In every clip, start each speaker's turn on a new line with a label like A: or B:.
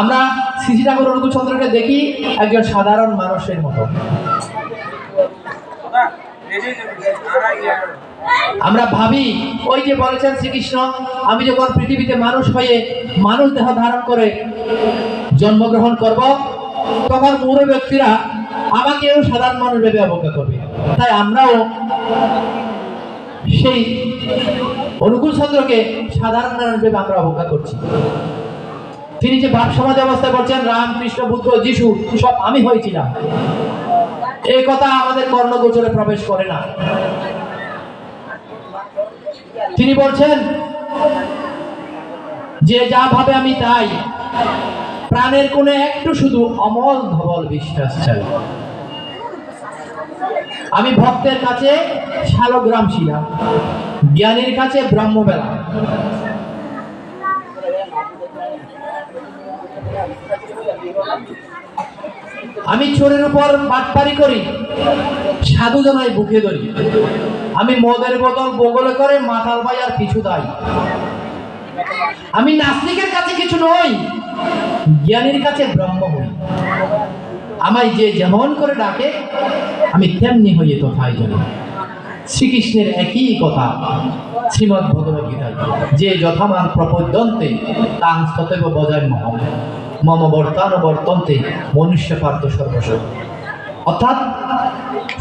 A: আমরা শ্রী ঠাকুর রঘুচন্দ্রকে দেখি একজন সাধারণ মানুষের মতো। আমরা ভাবি, ওই যে বলেছেন শ্রীকৃষ্ণ, আমি যখন পৃথিবীতে মানুষ হয়ে মানুষ দেহ ধারণ করে জন্মগ্রহণ করব, তখন মূল ব্যক্তিরা আমাকেও সাধারণ মানুষ ভেবে অবজ্ঞা করবে। তাই আমরাও সেই অনুকূল চন্দ্রকে সাধারণ মানুষ ভেবে আমরা অবজ্ঞা করছি। তিনি যে বাপ সমাজ অবস্থায় বলছেন, রাম, কৃষ্ণ বুদ্ধ যিশু, সব আমি হয়েছিলাম। এই কথা আমাদের কর্ণগোচরে প্রবেশ করে না। তিনি বলছেন, যে যা ভাবে আমি তাই। প্রাণের কোণে একটু শুধু অমল ধবল বিশ্বাস চাই। আমি ভক্তের কাছে শালগ্রাম শিলা। জ্ঞানীর কাছে ব্রহ্মবেলা। আমি চোরের উপর বাটপারি করি, সাধু জনাই বুকে ধরি। আমি মদের বোতল বগলে করে মাতাল ভাই আর কিছু দাই। আমি নাস্তিকের কাছে কিছু নই, জ্ঞানীর কাছে ব্রহ্ম হই। আমায় যে যেমন করে ডাকে, আমি তেমনি হইয়ে তথায় জানি শ্রীকৃষ্ণের একই কথা শ্রীমদ্ ভগবত গীতায়, যে যথামান প্রপদ্যন্তে তাং স্ততেব বজায় মহম, মম বর্তান বর্তন্তে মনুষ্য পার্থ সর্বস্ব। অর্থাৎ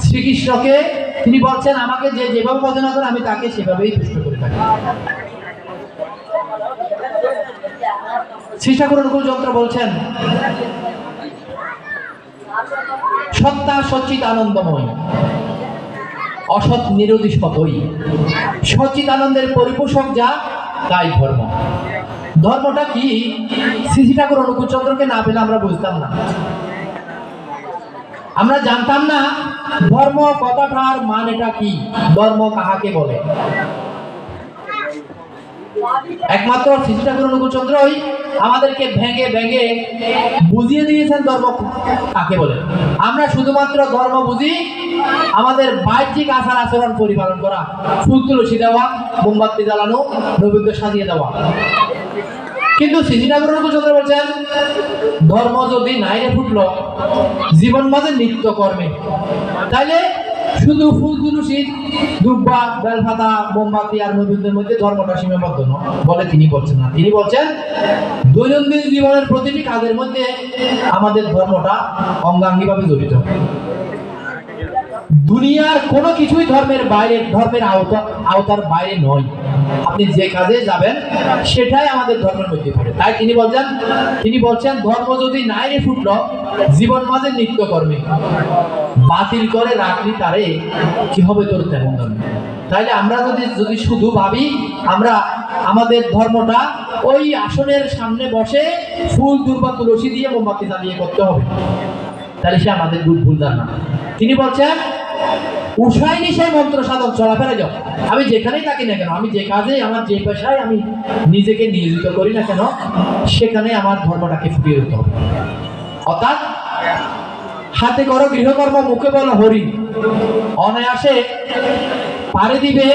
A: শ্রীকৃষ্ণকে তিনি বলছেন, আমাকে যে যেভাবে বর্ণনা করে, আমি তাকে সেভাবেই তুষ্ট করে থাকি। শ্রী ঠাকুর অনুকূল যন্ত্র বলছেন, সত্তা সচ্চিত আনন্দময় অসৎ নিরোধী সতই সচিদানন্দের পরিপোষক যা, তাই ধর্ম। ধর্মটা কি? শ্রী ঠাকুর অনুকূল চন্দ্রকে না পেলে আমরা বুঝতাম না। আমরা জানতাম না, ধর্ম কথাটার মানেটা কি? ধর্ম কাহাকে বলে? একমাত্র শ্রী শ্রী ঠাকুর অনুকূল আমাদেরকে ভেঙে ভেঙে বুঝিয়ে দিয়েছেন ধর্ম কাকে বলে? আমরা শুধুমাত্র ধর্ম বুঝি, আমাদের বাহ্যিক আচার আচরণ পরিপালন করা, ফুল তুলসী দেওয়া, মোমবাতি জ্বালানো নৈবেদ্য সাজিয়ে দেওয়া। কিন্তু শ্রী ঠাকুর অনুকূল বলছেন, ধর্ম যদি নাইরে ফুটলো, জীবন মাঝে নিত্য কর্মে তাইলে শুধু ফুল তুলসী দুব্বা, বেলপাতা, মোমবাতি আর নৈবেদ্যের মধ্যে ধর্মটা সীমাবদ্ধ নয়। বলে তিনি বলছেন না। তিনি বলছেন, দৈনন্দিন জীবনের প্রতিটি কাজের মধ্যে আমাদের ধর্মটা অঙ্গাঙ্গিভাবে জড়িত। দুনিয়ার কোনো কিছুই ধর্মের বাইরে, ধর্মের আওতা আওতার বাইরে নয়। আপনি যে কাজে যাবেন, সেটাই আমাদের ধর্মের মধ্যে পড়ে। তাই তিনি বলছেন তিনি বলছেন, ধর্ম যদি নাই রে ফুটল, জীবন মাঝে নিত্য কর্মে। বাতিল করে রাখলি তারে, কি হবে তোর তেমন ধর্ম? তাইলে আমরা যদি যদি শুধু ভাবি, আমরা আমাদের ধর্মটা ওই আসনের সামনে বসে ফুল, দুর্বা, তুলসী দিয়ে মোমবাতি জ্বালিয়ে করতে হবে। তাহলে সে আমাদের ভুল ভুল ধারণা তিনি বলছেন উষাই নিশায় মন্ত্র সাধন, চলাফেরা যাও। আমি যেখানেই থাকি না কেন, আমি যে কাজে, আমার যে পেশায় আমি নিজেকে নিয়োজিত করি না কেন, সেখানে আমার ধর্মটাকে ফুটিয়ে দিতে হবে। অর্থাৎ হাতে করো গৃহকর্ম মুখে বলো হরি অনায়াসে পারে দিবে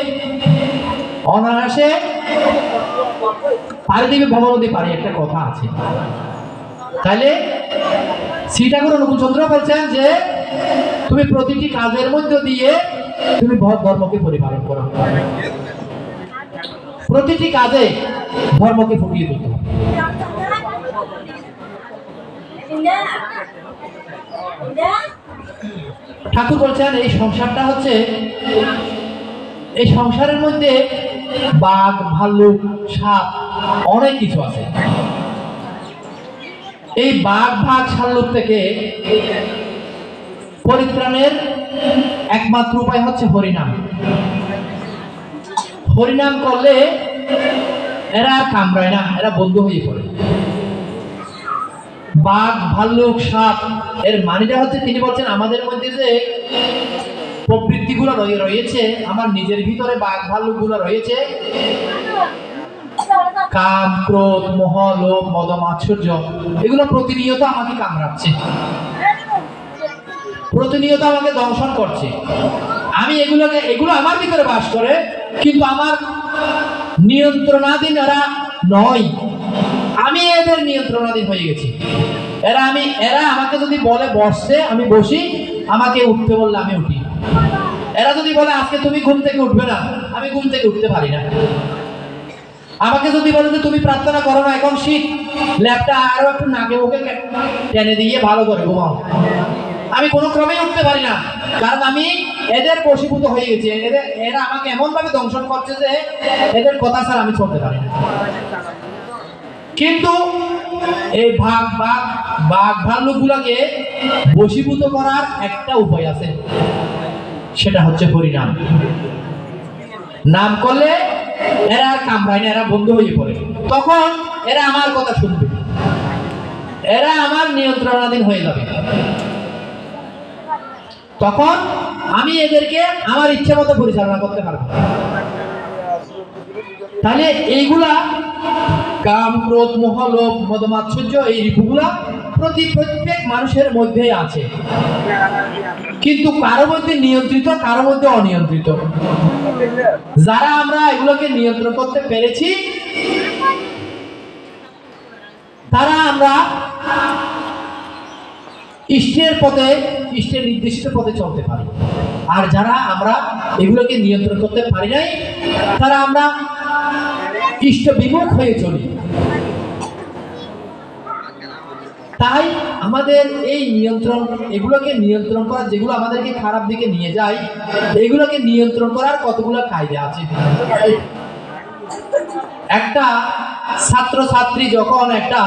A: অনায়াসে পারে দিবে ভবনদী পারে একটা কথা আছে তাহলে শ্রী ঠাকুর অনুকূল চন্দ্র বলছেন যে তুমি প্রতিটি কাজের মধ্য দিয়ে তুমি ধর্মকে পরিপালন করো প্রতিটি কাজে ধর্মকে ফুটিয়ে তুলতে। ঠাকুর বলছেন, এই সংসারটা হচ্ছে, এই সংসারের মধ্যে বাঘ, ভাল্লুক, সাপ, অনেক কিছু আছে। এই বাঘ, ভাগ শাল্লুক থেকে পরিত্রাণের একমাত্র উপায় হচ্ছে হরিনাম। হরিনাম করলে এরা কামড়ায় না, এরা বন্ধু হয়ে পড়ে। বাঘ, ভাল্লুক, সাপ। এর মানিটা হচ্ছে তিনি বলছেন, আমাদের মধ্যে যে প্রবৃত্তিগুলো রয়ে- রয়েছে, আমার নিজের ভিতরে বাঘ, ভাল্লুকগুলো রয়েছে। কাম, ক্রোধ, মোহ লোভ মদ মাৎসর্য এগুলো প্রতিনিয়ত আমাকে কামড়াচ্ছে। প্রতিনিয়ত আমাকে দংশন করছে। আমি এগুলোকে এগুলো আমার ভিতরে বাস করে, কিন্তু আমার নিয়ন্ত্রণাধীন এরা নয়। আমি এদের নিয়ন্ত্রণাধীন হয়ে গেছি। এরা আমি, এরা আমাকে যদি বলে বসতে আমি বসি, আমাকে উঠতে বললে আমি উঠি। এরা যদি বলে আজকে তুমি ঘুম থেকে উঠবে না, আমি ঘুম থেকে উঠতে পারি না। আমাকে যদি বলে যে তুমি প্রার্থনা করো না, এখন শীত ল্যাপটা আরও একটু নাকে ওকে টেনে দিয়ে ভালো করে ঘুমাও। আমি কোনো ক্রমেই উঠতে পারি না, কারণ আমি এদের বশীভূত হয়ে গেছি। এদের, এরা আমাকে এমন ভাবে দংশন করছে যে এদের কথা ছাড়া আমি চলতে পারি না। কিন্তু এই ভাগ ভাগ বাঘ ভাল্লুকগুলোকে বশীভূত করার একটা উপায় আছে। সেটা হচ্ছে হরিনাম নাম করলে এরা আর কামড়ায় না, এরা বন্ধ হয়ে পড়ে। তখন এরা আমার কথা শুনবে। এরা আমার নিয়ন্ত্রণাধীন হয়ে যাবে। তখন আমি এদেরকে আমার ইচ্ছে মতো পরিচালনা করতে পারব। তাহলে এইগুলা কাম ক্রোধ মোহ লোভ মদমাৎসর্য এই রিপুগুলা প্রতি প্রত্যেক মানুষের মধ্যেই আছে। কিন্তু কারও মধ্যে নিয়ন্ত্রিত, কারও মধ্যে অনিয়ন্ত্রিত। যারা আমরা এগুলোকে নিয়ন্ত্রণ করতে পেরেছি, তারা আমরা ইষ্টের পথে, ইষ্টের নির্দেশিত পথে চলতে পারি। আর যারা আমরা এগুলোকে নিয়ন্ত্রণ করতে পারি নাই, তারা আমরা ইষ্ট বিমুখ হয়ে চলি। তাই আমাদের এই নিয়ন্ত্রণ, এগুলোকে নিয়ন্ত্রণ করার যেগুলো আমাদেরকে খারাপ দিকে নিয়ে যায়, এগুলোকে নিয়ন্ত্রণ করার কতগুলো কায়দা আছে? একটা ছাত্র ছাত্রী যখন একটা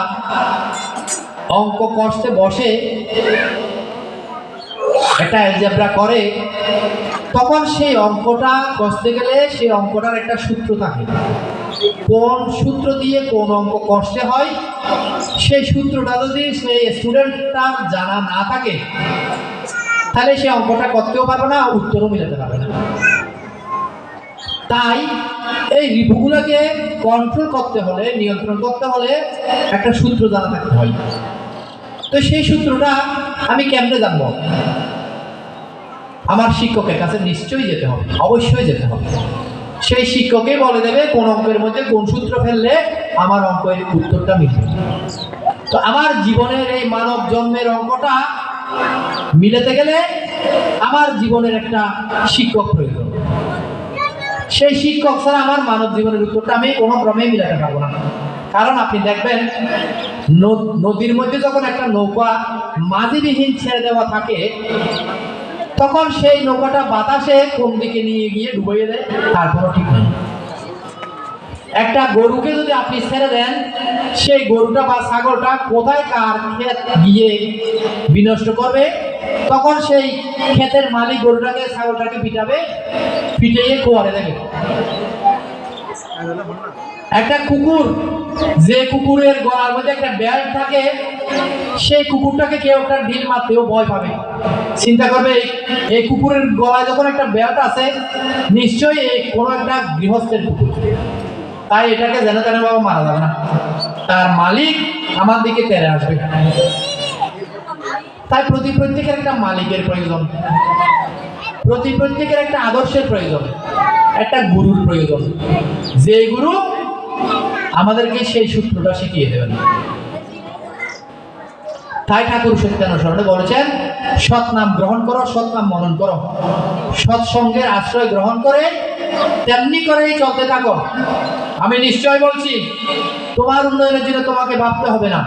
A: অঙ্ক কষতে বসে, একটা অ্যালজেব্রা করে, তখন সেই অঙ্কটা কষতে গেলে সেই অঙ্কটার একটা সূত্র থাকে। কোন সূত্র দিয়ে কোন অঙ্ক কষতে হয়? সেই সূত্রটা যদি সেই স্টুডেন্টটার জানা না থাকে, তাহলে সে অঙ্কটা করতেও পারবে না, উত্তরও মিলাতে পারবে না। তাই এই রিপুগুলোকে কন্ট্রোল করতে হলে, নিয়ন্ত্রণ করতে হলে একটা সূত্র জানা থাকতে হয়। তো সেই সূত্রটা আমি কেমনে জানব? আমার শিক্ষকের কাছে নিশ্চয়ই যেতে হবে, অবশ্যই যেতে হবে। সেই শিক্ষকই বলে দেবে কোন অঙ্কের মধ্যে কোন সূত্র ফেললে আমার অঙ্কের উত্তরটা মিলবে। তো আমার জীবনের এই মানব জন্মের অঙ্কটা মিলেতে গেলে আমার জীবনের একটা শিক্ষক প্রয়োজন। সেই শিক্ষক ছাড়া আমার মানব জীবনের উত্তরটা আমি কোনো ক্রমেই মিলাতে পারব না। কারণ আপনি দেখবেন নদীর মধ্যে যখন একটা নৌকা মাঝিবিহীন ছেড়ে দেওয়া থাকে তখন সেই নৌকাটা বাতাসে কোন দিকে নিয়ে গিয়ে ডুবিয়ে দেয়? তার কোনো ঠিক নেই একটা গরুকে যদি আপনি ছেড়ে দেন, সেই গরুটা বা ছাগলটা কোথায় কার ক্ষেত গিয়ে বিনষ্ট করবে? তখন সেই ক্ষেতের মালিক গরুটাকে, ছাগলটাকে পিটাবে, পিটিয়ে কোয়ারে দেবে। একটা কুকুর যে কুকুরের গলার মধ্যে একটা বেল্ট থাকে, সেই কুকুরটাকে কেউ একটা ঢিল মারতেও ভয় পাবে। চিন্তা করবে, এই- কুকুরের গলায় যখন একটা বেল্ট আছে, নিশ্চয়ই এই কোনো একটা গৃহস্থের কুকুর। তাই এটাকে যেন তেন ভাবে মারা যাবে না। তার মালিক আমার দিকে তেরে আসবে। তাই প্রতি প্রত্যেকের একটা মালিকের প্রয়োজন। প্রতি প্রত্যেকের একটা আদর্শের প্রয়োজন। একটা গুরুর প্রয়োজন। যে গুরু আমাদেরকে সেই সূত্রটা শিখিয়ে দেবেন। তাই ঠাকুর সত্যানুসরণে বলেছেন, সৎ নাম গ্রহণ করো, সৎ নাম মনন করো। সৎসঙ্গের আশ্রয় গ্রহণ করে তেমনি করেই চলতে থাকো। আমি নিশ্চয় বলছি, তোমার উন্নয়নের জন্য তোমাকে ভাবতে হবে না।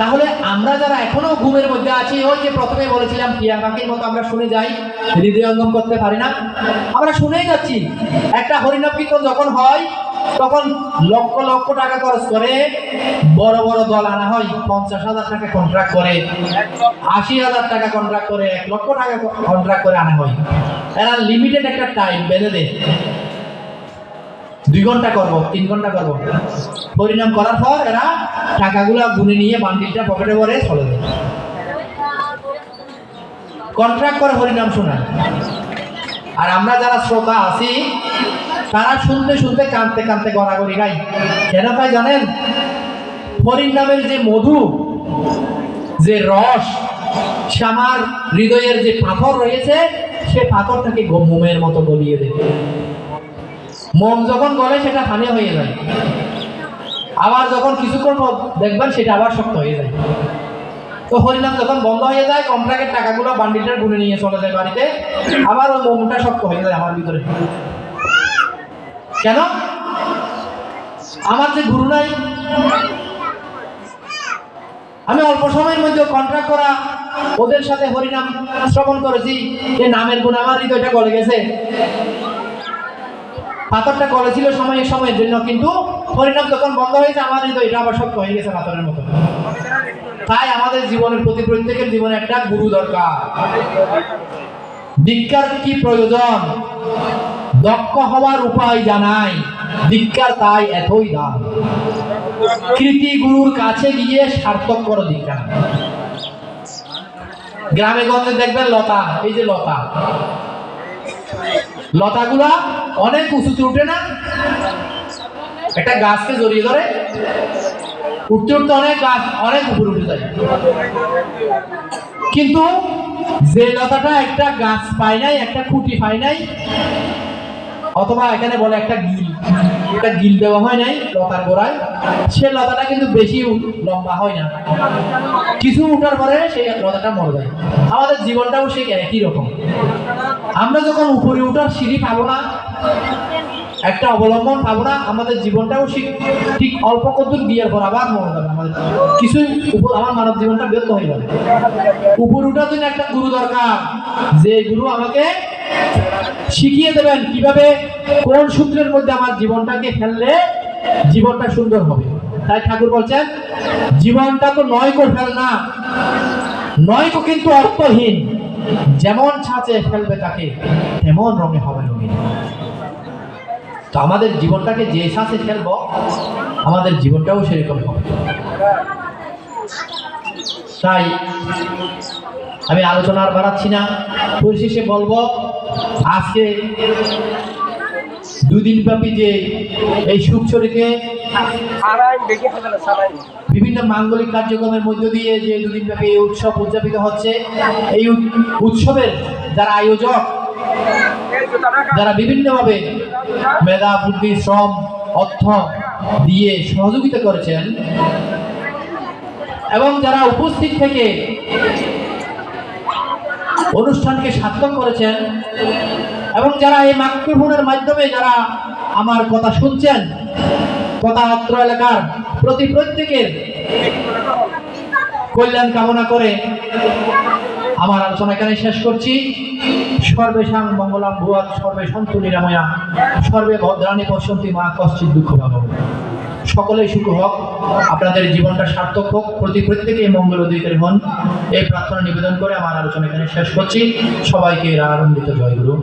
A: তাহলে আমরা যারা এখনও ঘুমের মধ্যে আছি, ওই যে প্রথমে বলেছিলাম টিয়া পাখির মতো আমরা শুনে যাই হৃদয়ঙ্গম করতে পারি না। আমরা শুনেই যাচ্ছি, একটা হরিনাম কীর্তন যখন হয়, তখন লক্ষ লক্ষ টাকা খরচ করে, বড় বড় দল আনা হয়, পঞ্চাশ হাজার টাকা কন্ট্রাক্ট করে, আশি হাজার টাকা কন্ট্রাক্ট করে, এক লক্ষ টাকা কন্ট্রাক্ট করে আনা হয়। এরা লিমিটেড একটা টাইম বেঁধে দেয়। দুই ঘণ্টা করব, তিন ঘণ্টা করব। পরিণাম করার পর এরা টাকাগুলো গুনে নিয়ে বান্ডিলটা পকেটে ভরে চলে যায়। কন্ট্রাক্ট করে হরিনাম শোনায়। আর আমরা যারা শ্রোতা আছি, তারা শুনতে শুনতে কাঁদতে কাঁদতে গড়াগড়ি গাই। কেন ভাই জানেন? হরিনামের যে মধু, যে রস, সে আমার হৃদয়ের যে পাথর রয়েছে, সে পাথরটাকে মোমের মতো গলিয়ে দেয়। মোম যখন গলে, সেটা ফানে হয়ে যায়। আবার যখন কিছুক্ষণ দেখবেন, সেটা আবার শক্ত হয়ে যায়। তো হরিনাম যখন বন্ধ হয়ে যায় কন্ট্রাক্টের টাকাগুলো বান্ডিলটার গুনে নিয়ে চলে যায় বাড়িতে, আবার ওই মোমটা শক্ত হয়ে যায় আমার ভিতরে। কেন? আমার যে গুরু নাই, আমি অল্প সময়ের মধ্যে কন্ট্রাক্ট করা, ওদের সাথে হরিনাম শ্রবণ করেছি, যে নামের গুণ আমার হৃদয়টা গলে গেছে। পাথরটা গলেছিল সময়ের সময়ের জন্য, কিন্তু হরিনাম যখন বন্ধ হয়েছে, আমার হৃদয়টা আবার শক্ত হয়ে গেছে পাথরের মতো। তাই আমাদের জীবনের প্রতি প্রত্যেকের জীবনে একটা গুরু দরকার। দীক্ষার কি প্রয়োজন? দক্ষ হওয়ার উপায় জানাই। দীক্ষার তাই এতই দাম। কৃতি গুরুর কাছে গিয়ে সার্থক করো দীক্ষা গ্রামে গঞ্জে দেখবেন লতা, এই যে লতা। লতাগুলা অনেক উঁচুতে উঠে না? একটা গাছকে জড়িয়ে ধরে। উঠতে উঠতে অনেক গাছ অনেক উপরে উঠে যায়। কিন্তু যে লতাটা একটা গাছ পায় নাই, একটা খুঁটি পায় নাই, অথবা এখানে বলে একটা গিল একটা গিল দেওয়া হয় নাই লতার গোড়ায়, সে লতাটা কিন্তু বেশি লম্বা হয় না। কিছু উঠার পরে সেই লতাটা মরে যায়। আমাদের জীবনটাও সেই একই রকম। আমরা যখন উপরে উঠার সিঁড়ি পাবো না একটা অবলম্বন পাবো না আমাদের জীবনটাও ঠিক অল্প কদ্দুর বিয়ের পর আবার মরে যাবে আমাদের। কিছু উপ- আমার মানব জীবনটা ব্যর্থ হয়ে যাবে। উপর উঠার জন্য একটা গুরু দরকার। যে গুরু আমাকে শিখিয়ে দেবেন কীভাবে কোন সূত্রের মধ্যে আমার জীবনটাকে ফেললে জীবনটা সুন্দর হবে। তাই ঠাকুর বলছেন, জীবনটা তো নয় কো ফেল না নয় কো কিন্তু অর্থহীন। যেমন ছাঁচে ফেলবে তাকে, তেমন রঙে হবে রঙিন। তো আমাদের জীবনটাকে যে ছাঁচে ফেলব, আমাদের জীবনটাও সেরকম হবে। তাই আমি আলোচনা আর বাড়াচ্ছি না। পরিশেষে বলব, আজকে দুদিন ব্যাপী যে এই সুখ সুখচরিতে বিভিন্ন মাঙ্গলিক কার্যক্রমের মধ্য দিয়ে যে দুদিন ব্যাপী এই উৎসব উদযাপিত হচ্ছে, এই উৎসবের যারা আয়োজক, যারা বিভিন্নভাবে মেধা, বুদ্ধি, শ্রম, অর্থ দিয়ে সহযোগিতা করেছেন এবং যারা উপস্থিত থেকে অনুষ্ঠানকে সার্থক করেছেন এবং যারা এই মাইক্রোফোনের মাধ্যমে যারা আমার কথা শুনছেন অত্র এলাকার প্রতি প্রত্যেকের কল্যাণ কামনা করে আমার আলোচনা এখানে শেষ করছি। সর্বেশাং মঙ্গলাম ভুয়া সর্বে সন্তু নিরাময়া সর্বে ভদ্রাণী পশ্যন্তি মা কশ্চিৎ দুঃখ ভাব সকলেই সুখ হোক, আপনাদের জীবনটা সার্থক হোক, প্রতি প্রত্যেকে মঙ্গল অধিকারী হন। এই প্রার্থনা নিবেদন করে আমার আলোচনা এখানে শেষ করছি। সবাইকে আনন্দিত জয় গুরু